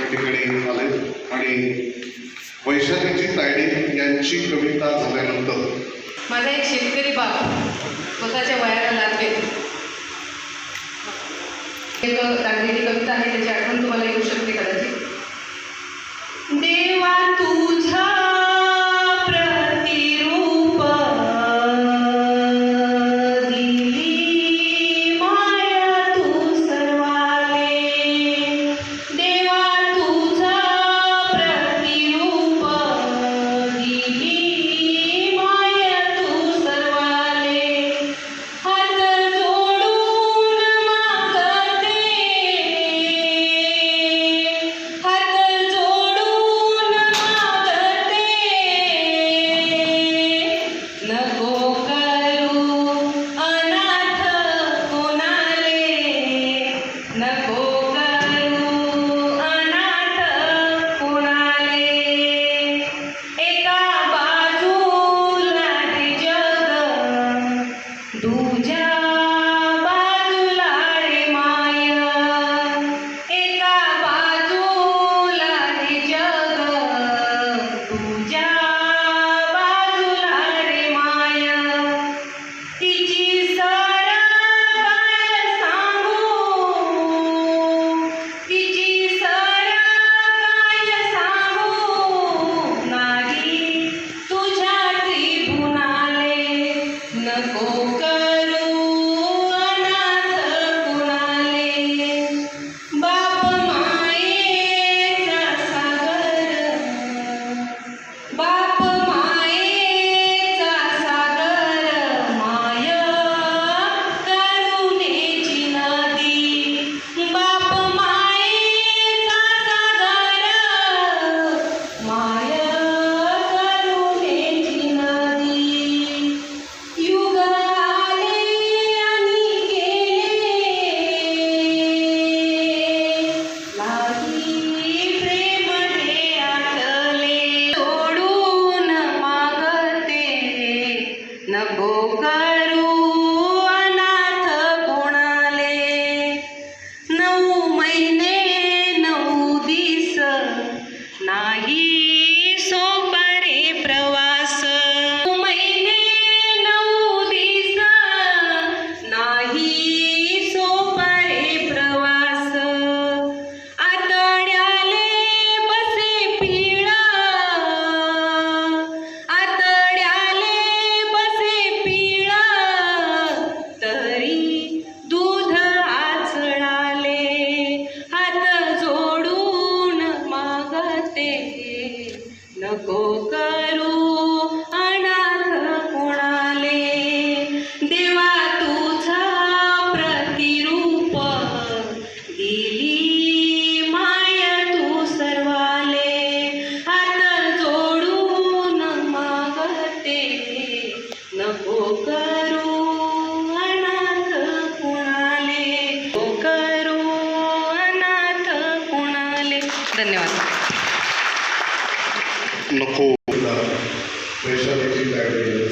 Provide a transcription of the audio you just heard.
या ठिकाणी आले. आणि वैशालीची तायडे यांची कविता झाल्यानंतर माझा एक शेतकरी बाप स्वतःच्या वयाला लागले एक लागलेली कविता आहे त्याची आठवण तुम्हाला येऊ शकते कदाचित. देवा तू ನಾಯಿ धन्यवाद. नको. वैशालीची लायब्ररी